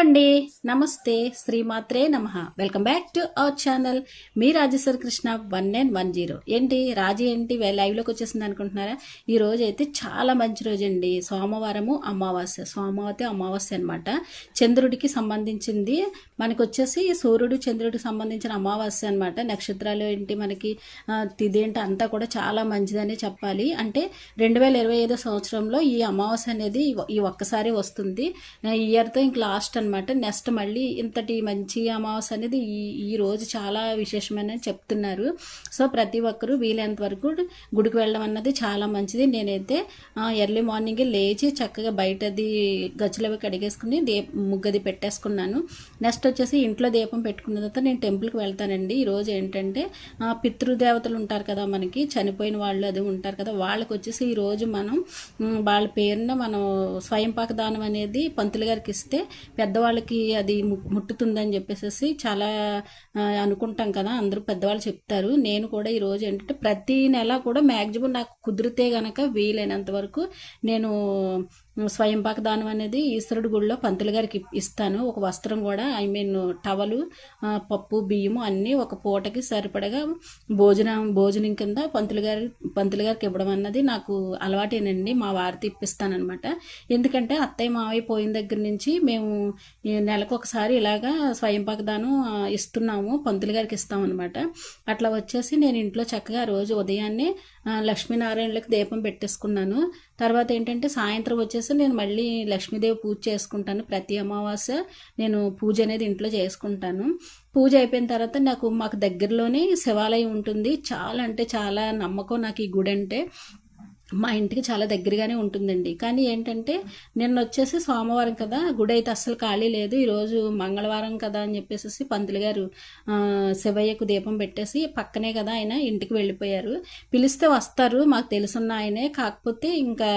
Hello అండి నమస్తే శ్రీమాత్రే నమ. Welcome back to our channel me Rajeshwara Krishna one nine one zero ఏంటి రాజీ ఏంటి లైవ్లోకి వచ్చేసింది అనుకుంటున్నారా? ఈ రోజు అయితే చాలా మంచి రోజు అండి సోమవారము అమావాస్య. సోమవతి అమావాస్య అనమాట చంద్రుడికి సంబంధించింది మనకు వచ్చేసి సూర్యుడు చంద్రుడికి సంబంధించిన అమావాస్య అనమాట నక్షత్రాలు ఏంటి మనకి? తిదేంటి ఏంటి అంతా కూడా చాలా మంచిదని చెప్పాలి. అంటే రెండు వేల ఇరవై ఐదో సంవత్సరంలో ఈ అమావాస్య అనేది ఈ- ఒక్కసారి వస్తుంది. ఇయర్తో ఇంక లాస్ట్ అనమాట నెక్స్ట్ మళ్ళీ ఇంతటి మంచి అమావాస్య అనేది ఈ ఈ రోజు చాలా విశేషమైన చెప్తున్నారు. సో ప్రతి ఒక్కరూ వీలైనంత వరకు గుడికి వెళ్ళడం అన్నది చాలా మంచిది. నేనైతే ఎర్లీ మార్నింగ్ లేచి చక్కగా బయటది గచ్చులవి కడిగేసుకుని దీప ముగ్గది పెట్టేసుకున్నాను. నెక్స్ట్ వచ్చేసి ఇంట్లో దీపం పెట్టుకున్న తర్వాత నేను టెంపుల్కి వెళ్తానండి. ఈ రోజు ఏంటంటే పితృదేవతలు ఉంటారు కదా మనకి చనిపోయిన వాళ్ళు అది ఉంటారు కదా వాళ్ళకి వచ్చేసి ఈ రోజు మనం వాళ్ళ పేరున మనం స్వయంపాక దానం అనేది పంతులు గారికి ఇస్తే పెద్దవాళ్ళకి అది ము- ముట్టుతుందని చెప్పేసి చాలా అనుకుంటాం కదా అందరూ పెద్దవాళ్ళు చెప్తారు. నేను కూడా ఈ రోజు ఏంటంటే ప్రతి నెల కూడా మ్యాక్సిమం నాకు కుదిరితే గనక వీలైనంత వరకు నేను స్వయంపాక దానం అనేది ఈశ్వరుడు గుడిలో పంతులు గారికి ఇస్తాను. ఒక వస్త్రం కూడా ఐ మీన్ టవలు పప్పు బియ్యము అన్నీ ఒక పూటకి సరిపడగా భోజనం భోజనం కింద పంతులు గారి పంతులు గారికి ఇవ్వడం అన్నది నాకు అలవాటేనండి. మా వారితో ఇప్పిస్తానమాట ఎందుకంటే అత్తయ్య మావయ్య పోయిన దగ్గర నుంచి మేము నెలకు ఒకసారి ఇలాగా స్వయం దానం ఇస్తున్నాము పంతులు గారికి ఇస్తామన్నమాట. అట్లా వచ్చేసి నేను ఇంట్లో చక్కగా రోజు ఉదయాన్నే లక్ష్మీనారాయణలకు దీపం పెట్టేసుకున్నాను. తర్వాత ఏంటంటే సాయంత్రం వచ్చేసి నేను మళ్ళీ లక్ష్మీదేవి పూజ చేసుకుంటాను. ప్రతి అమావాస్య నేను పూజ అనేది ఇంట్లో చేసుకుంటాను. పూజ అయిపోయిన తర్వాత నాకు మాకు దగ్గరలోనే శివాలయం ఉంటుంది. చాలా అంటే చాలా నమ్మకం నాకు ఈ గుడి అంటే. మా ఇంటికి చాలా దగ్గరగానే ఉంటుందండి. కానీ ఏంటంటే నిన్న వచ్చేసి సోమవారం కదా గుడి అయితే అస్సలు ఖాళీ లేదు. ఈరోజు మంగళవారం కదా అని చెప్పేసి పంతులు గారు శివయ్యకు దీపం పెట్టేసి పక్కనే కదా ఆయన ఇంటికి వెళ్ళిపోయారు. పిలిస్తే వస్తారు మాకు తెలుసున్న ఆయనే. కాకపోతే ఇంకా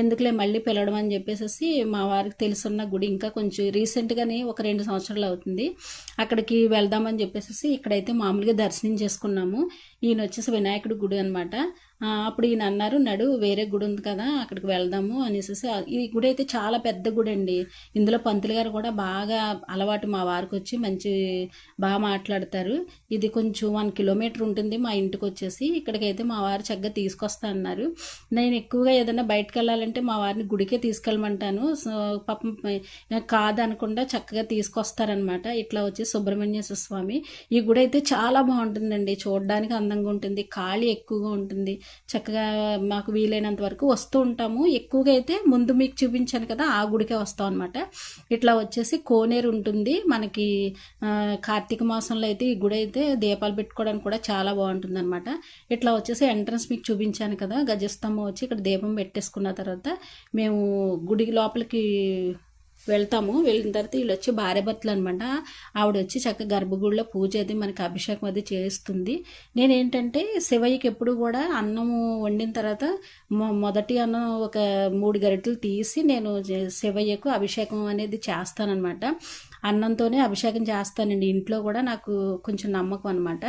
ఎందుకులే మళ్ళీ పిలవడం అని చెప్పేసి మా వారికి తెలుసున్న గుడి ఇంకా కొంచెం రీసెంట్గానే ఒక రెండు సంవత్సరాలు అవుతుంది. అక్కడికి వెళ్దామని చెప్పేసి ఇక్కడైతే మామూలుగా దర్శనం చేసుకున్నాము. ఈయన వచ్చేసి వినాయకుడి గుడి అనమాట అప్పుడు ఈయన అన్నారు నడు వేరే గుడి ఉంది కదా అక్కడికి వెళ్దాము అనేసి ఈ గుడి అయితే చాలా పెద్ద గుడి అండి. ఇందులో పంతులు గారు కూడా బాగా అలవాటు మా వారికి వచ్చి మంచి బాగా మాట్లాడతారు. ఇది కొంచెం వన్ కిలోమీటర్ ఉంటుంది మా ఇంటికి వచ్చేసి ఇక్కడికైతే మా వారు చక్కగా తీసుకొస్తా అన్నారు. నేను ఎక్కువగా ఏదైనా బయటకు వెళ్ళాలంటే మా వారిని గుడికే తీసుకెళ్ళమంటాను. సో పాపం కాదనకుండా చక్కగా తీసుకొస్తారనమాట ఇట్లా వచ్చి సుబ్రహ్మణ్యేశ్వర స్వామి. ఈ గుడి అయితే చాలా బాగుంటుందండి. చూడడానికి అందంగా ఉంటుంది ఖాళీ ఎక్కువగా ఉంటుంది. చక్కగా మాకు వీలైనంత వరకు వస్తూ ఉంటాము. ఎక్కువగా అయితే ముందు మీకు చూపించాను కదా ఆ గుడికే వస్తాం అనమాట ఇట్లా వచ్చేసి కోనేరు ఉంటుంది. మనకి కార్తీక మాసంలో అయితే ఈ గుడి అయితే దీపాలు పెట్టుకోవడానికి కూడా చాలా బాగుంటుంది అనమాట ఇట్లా వచ్చేసి ఎంట్రన్స్ మీకు చూపించాను కదా గజస్తంభం వచ్చి ఇక్కడ దీపం పెట్టేసుకున్న తర్వాత మేము గుడి లోపలికి వెళ్తాము. వెళ్ళిన తర్వాత వీళ్ళు వచ్చి భార్య భర్తలు అనమాట ఆవిడ వచ్చి చక్కగా గర్భగుడిలో పూజ అది మనకి అభిషేకం అది చేస్తుంది. నేనేంటంటే శివయ్యకి ఎప్పుడు కూడా అన్నము వండిన తర్వాత మొదటి అన్నం ఒక మూడు గరిటెలు తీసి నేను శివయ్యకు అభిషేకం అనేది చేస్తానన్నమాట అన్నంతోనే అభిషేకం చేస్తానండి. ఇంట్లో కూడా నాకు కొంచెం నమ్మకం అనమాట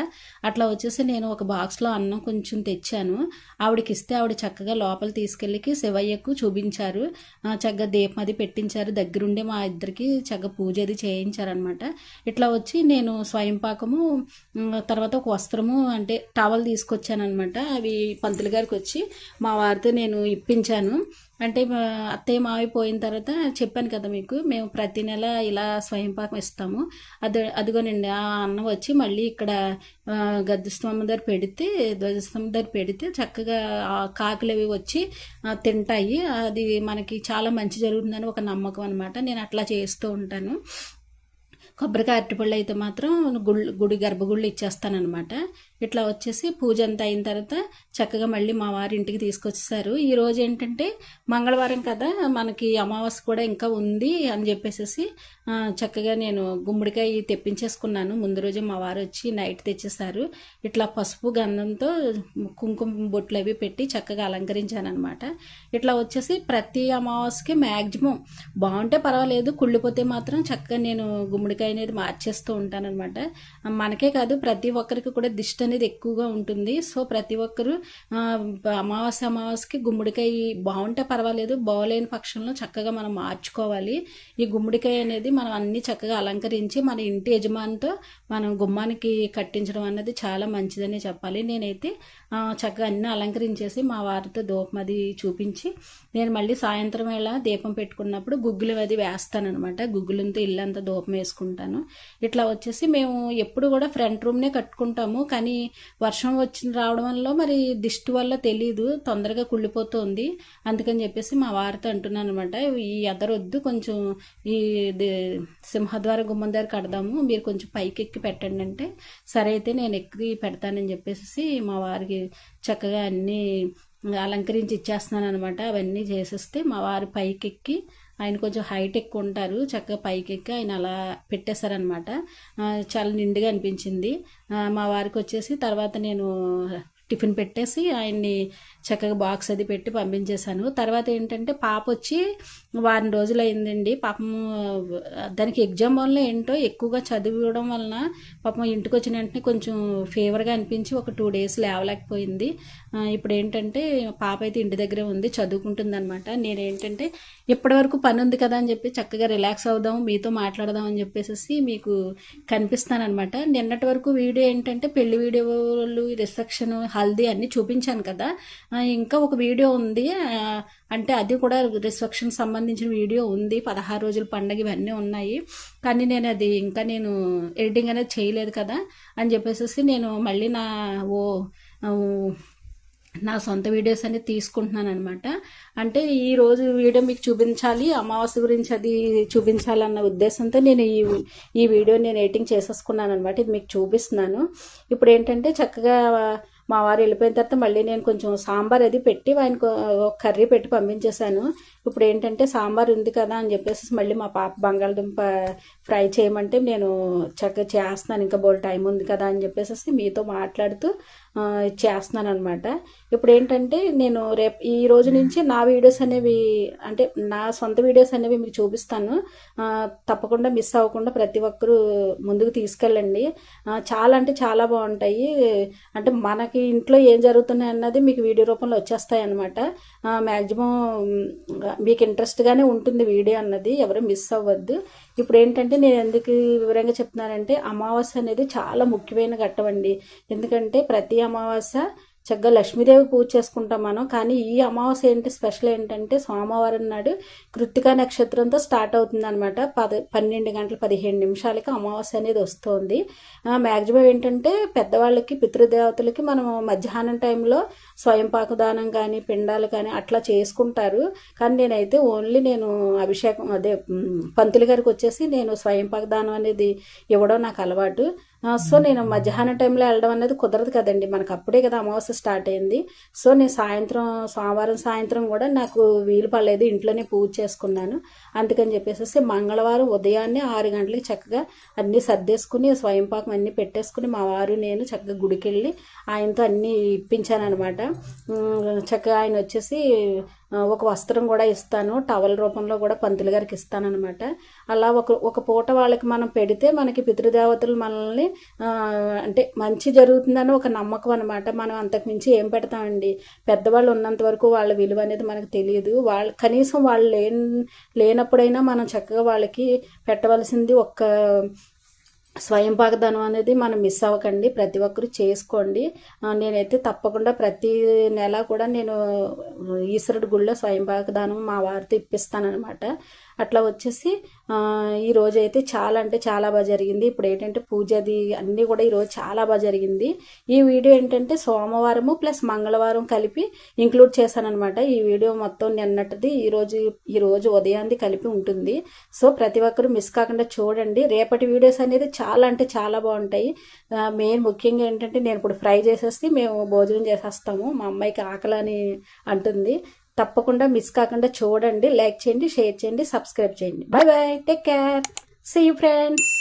అట్లా వచ్చేసి నేను ఒక బాక్స్లో అన్నం కొంచెం తెచ్చాను. ఆవిడకి ఇస్తే ఆవిడ చక్కగా లోపల తీసుకెళ్ళి శివయ్యకు చూపించారు. చక్కగా దీపం అది పెట్టించారు. దగ్గరుండి మా ఇద్దరికి చక్కగా పూజ అది చేయించారనమాట ఇట్లా వచ్చి నేను స్వయం పాకము తర్వాత ఒక వస్త్రము అంటే టవల్ తీసుకొచ్చాను అనమాట అవి పంతులు గారికి వచ్చి మా వారితో నేను ఇప్పించాను. అంటే మా అత్తయ్య మావి పోయిన తర్వాత చెప్పాను కదా మీకు మేము ప్రతి నెల ఇలా స్వయం పాకం ఇస్తాము. అది అదిగోనండి ఆ అన్నం వచ్చి మళ్ళీ ఇక్కడ ఆ, గద్దెస్తంభం దగ్గర పెడితే ధ్వజస్తంభం దగ్గర పెడితే చక్కగా కాకులు అవి వచ్చి తింటాయి. అది మనకి చాలా మంచి జరుగుతుందని ఒక నమ్మకం అనమాట నేను అట్లా చేస్తూ ఉంటాను. కొబ్బరికాయ అరటిపళ్ళు అయితే మాత్రం గుళ్ళు గుడి గర్భగుళ్ళు ఇచ్చేస్తానమాట ఇట్లా వచ్చేసి పూజ అంతా అయిన తర్వాత చక్కగా మళ్ళీ మా వారి ఇంటికి తీసుకొచ్చేసారు. ఈ రోజు ఏంటంటే మంగళవారం కదా మనకి అమావాస్య కూడా ఇంకా ఉంది అని చెప్పేసి చక్కగా నేను గుమ్మడికాయ తెప్పించేసుకున్నాను. ముందు రోజు మా వారు వచ్చి నైట్ తెచ్చేసారు. ఇట్లా పసుపు గంధంతో కుంకుమ బొట్లు అవి పెట్టి చక్కగా అలంకరించాను అనమాట ఇట్లా వచ్చేసి ప్రతి అమావాస్యకి మ్యాక్సిమం బాగుంటే పర్వాలేదు కుళ్ళిపోతే మాత్రం చక్కగా నేను గుమ్మడికాయ అనేది మార్చేస్తూ ఉంటానన్నమాట. మనకే కాదు ప్రతి ఒక్కరికి కూడా దిష్టి అనేది ఎక్కువగా ఉంటుంది. సో ప్రతి ఒక్కరు అమావాస్య అమావాస్యకి గుమ్మడికాయ బాగుంటే పర్వాలేదు బాగోలేని పక్షంలో చక్కగా మనం మార్చుకోవాలి. ఈ గుమ్మడికాయ అనేది మనం అన్ని చక్కగా అలంకరించి మన ఇంటి యజమానితో మనం గుమ్మానికి కట్టించడం అన్నది చాలా మంచిదని చెప్పాలి. నేనైతే చక్కగా అన్ని అలంకరించేసి మా వారితో దూపం అది చూపించి నేను మళ్ళీ సాయంత్రం వేళ దీపం పెట్టుకున్నప్పుడు గుగ్గులు అది వేస్తానన్నమాట. గుగ్గులంతో ఇల్లంతా దూపం వేసుకుంటాను ఇట్లా వచ్చేసి మేము ఎప్పుడు కూడా ఫ్రంట్ రూమ్నే కట్టుకుంటాము. కానీ వర్షం వచ్చిన రావడం వల్ల మరి దిష్టి వల్ల తెలీదు. తొందరగా కుళ్ళిపోతుంది. అందుకని చెప్పేసి మా వారితో అంటున్నాను అనమాట ఈ ఎదరొద్దు కొంచెం ఈ సింహద్వార గుమ్మం దగ్గర కడదాము. మీరు కొంచెం పైకి ఎక్కి పెట్టండి అంటే సరే అయితే నేను ఎక్కి పెడతానని చెప్పేసి మా వారికి చక్కగా అన్నీ అలంకరించి ఇచ్చేస్తున్నాను అనమాట అవన్నీ చేసేస్తే మా వారి పైకెక్కి ఎక్కి ఆయన కొంచెం హైట్ ఎక్కువ ఉంటారు చక్కగా పైకి ఎక్కి ఆయన అలా పెట్టేశారనమాట చాలా నిండుగా అనిపించింది. మా వారికి వచ్చేసి తర్వాత నేను టిఫిన్ పెట్టేసి ఆయన్ని చక్కగా బాక్స్ అది పెట్టి పంపించేశాను. తర్వాత ఏంటంటే పాప వచ్చి వారం రోజులు అయిందండి పాపం దానికి ఎగ్జామ్ వల్ల ఏంటో ఎక్కువగా చదివడం వలన పాపం ఇంటికి వచ్చిన వెంటనే కొంచెం ఫీవర్గా అనిపించి ఒక టూ డేస్ లేవలేకపోయింది. ఇప్పుడు ఏంటంటే పాప అయితే ఇంటి దగ్గరే ఉంది చదువుకుంటుంది అనమాట నేనేంటంటే ఇప్పటివరకు పని ఉంది కదా అని చెప్పి చక్కగా రిలాక్స్ అవుదాం మీతో మాట్లాడదాం అని చెప్పేసి మీకు కనిపిస్తానమాట నిన్నటి వరకు వీడియో ఏంటంటే పెళ్ళి వీడియోలు రిసెప్షన్ హల్దీ అన్ని చూపించాను కదా. ఇంకా ఒక వీడియో ఉంది. అంటే అది కూడా రిసెప్షన్ సంబంధించిన వీడియో ఉంది. పదహారు రోజుల పండగ ఇవన్నీ ఉన్నాయి. కానీ నేను అది ఇంకా నేను ఎడిటింగ్ అనేది చేయలేదు కదా అని చెప్పేసి నేను మళ్ళీ నా ఓ నా సొంత వీడియోస్ అనేది తీసుకుంటున్నాను అనమాట అంటే ఈ రోజు వీడియో మీకు చూపించాలి అమావాస్య గురించి అది చూపించాలన్న ఉద్దేశంతో నేను ఈ ఈ వీడియో నేను ఎడిటింగ్ చేసేసుకున్నాను అనమాట ఇది మీకు చూపిస్తున్నాను. ఇప్పుడు ఏంటంటే చక్కగా మా వారు వెళ్ళిపోయిన తర్వాత మళ్ళీ నేను కొంచెం సాంబార్ అది పెట్టి ఆయనకు ఒక కర్రీ పెట్టి పంపించేశాను. ఇప్పుడు ఏంటంటే సాంబార్ ఉంది కదా అని చెప్పేసి మళ్ళీ మా పాప బంగాళదుంప ఫ్రై చేయమంటే నేను చక్కగా చేస్తున్నాను. ఇంకా బోల్ టైం ఉంది కదా అని చెప్పేసి మీతో మాట్లాడుతూ చేస్తున్నాను అనమాట ఇప్పుడు ఏంటంటే నేను రేపు ఈ రోజు నుంచి నా వీడియోస్ అనేవి అంటే నా సొంత వీడియోస్ అనేవి మీకు చూపిస్తాను. తప్పకుండా మిస్ అవ్వకుండా ప్రతి ఒక్కరూ ముందుకు తీసుకెళ్ళండి. చాలా అంటే చాలా బాగుంటాయి. అంటే మనకి ఇంట్లో ఏం జరుగుతున్నాయి అన్నది మీకు వీడియో రూపంలో వచ్చేస్తాయి అనమాట మ్యాక్సిమం మీకు ఇంట్రెస్ట్గానే ఉంటుంది వీడియో అన్నది. ఎవరు మిస్ అవ్వద్దు. ఇప్పుడు ఏంటంటే నేను ఎందుకు వివరంగా చెప్తున్నానంటే అమావాస్య అనేది చాలా ముఖ్యమైన ఘట్టం అండి. ఎందుకంటే ప్రతి అమావాస్య చక్కగా లక్ష్మీదేవి పూజ చేసుకుంటాం మనం. కానీ ఈ అమావాస్య ఏంటి స్పెషల్ ఏంటంటే సోమవారం నాడు కృత్తికా నక్షత్రంతో స్టార్ట్ అవుతుంది అనమాట పద పన్నెండు గంటల పదిహేను నిమిషాలకి అమావాస్య అనేది వస్తుంది. మ్యాక్సిమం ఏంటంటే పెద్దవాళ్ళకి పితృదేవతలకి మనం మధ్యాహ్నం టైంలో స్వయం పాకదానం కానీ పిండాలు కానీ అట్లా చేసుకుంటారు. కానీ నేనైతే ఓన్లీ నేను అభిషేకం అదే పంతులు గారికి వచ్చేసి నేను స్వయం పాకదానం అనేది ఇవ్వడం నాకు అలవాటు. సో నేను మధ్యాహ్నం టైంలో వెళ్ళడం అనేది కుదరదు కదండి. మనకు అప్పుడే కదా అమావాస్య స్టార్ట్ అయింది. సో నేను సాయంత్రం సోమవారం సాయంత్రం కూడా నాకు వీలు పడలేదు. ఇంట్లోనే పూజ చేసుకున్నాను. అందుకని చెప్పేసి మంగళవారం ఉదయాన్నే ఆరు గంటలకి చక్కగా అన్నీ సర్దేసుకుని స్వయం పాకం అన్నీ పెట్టేసుకుని మా వారు నేను చక్కగా గుడికి వెళ్ళి ఆయనతో అన్నీ ఇప్పించాను అనమాట చక్కగా ఆయన వచ్చేసి ఒక వస్త్రం కూడా ఇస్తాను. టవల్ రూపంలో కూడా పంతులు గారికి ఇస్తానమాట అలా ఒక ఒక పూట వాళ్ళకి మనం పెడితే మనకి పితృదేవతలు మనల్ని అంటే మంచి జరుగుతుందని ఒక నమ్మకం అనమాట మనం అంత అంతకు మించి ఏం పెడతామండి పెద్దవాళ్ళు ఉన్నంత వరకు వాళ్ళ విలువ అనేది మనకు తెలియదు. వాళ్ళ కనీసం వాళ్ళు లేని లేనప్పుడైనా మనం చక్కగా వాళ్ళకి పెట్టవలసింది ఒక్క స్వయం పాకదనం అనేది మనం మిస్ అవ్వకండి. ప్రతి ఒక్కరు చేసుకోండి. నేనైతే తప్పకుండా ప్రతి నెల కూడా నేను ఈశ్వరుడి గుళ్ళో స్వయం పాకదానం మా వారితో ఇప్పిస్తానమాట అట్లా వచ్చేసి ఈరోజు ఈ అయితే చాలా అంటే చాలా బాగా జరిగింది. ఇప్పుడు ఏంటంటే పూజ అది అన్నీ కూడా ఈరోజు చాలా బాగా జరిగింది. ఈ వీడియో ఏంటంటే సోమవారము ప్లస్ మంగళవారం కలిపి ఇంక్లూడ్ చేశానమాట ఈ వీడియో మొత్తం నిన్నటిది ఈరోజు ఈరోజు ఈ రోజు ఉదయాన్ని కలిపి ఉంటుంది. సో ప్రతి ఒక్కరు మిస్ కాకుండా చూడండి. రేపటి వీడియోస్ అనేది చాలా అంటే చాలా బాగుంటాయి. మెయిన్ ముఖ్యంగా ఏంటంటే నేను ఇప్పుడు ఫ్రై చేసేసి మేము భోజనం చేసేస్తాము. మా అమ్మాయికి ఆకలి అని అంటుంది. తప్పకుండా మిస్ కాకుండా చూడండి లైక్ చేయండి షేర్ చేయండి సబ్స్క్రైబ్ చేయండి. Bye bye take care see friends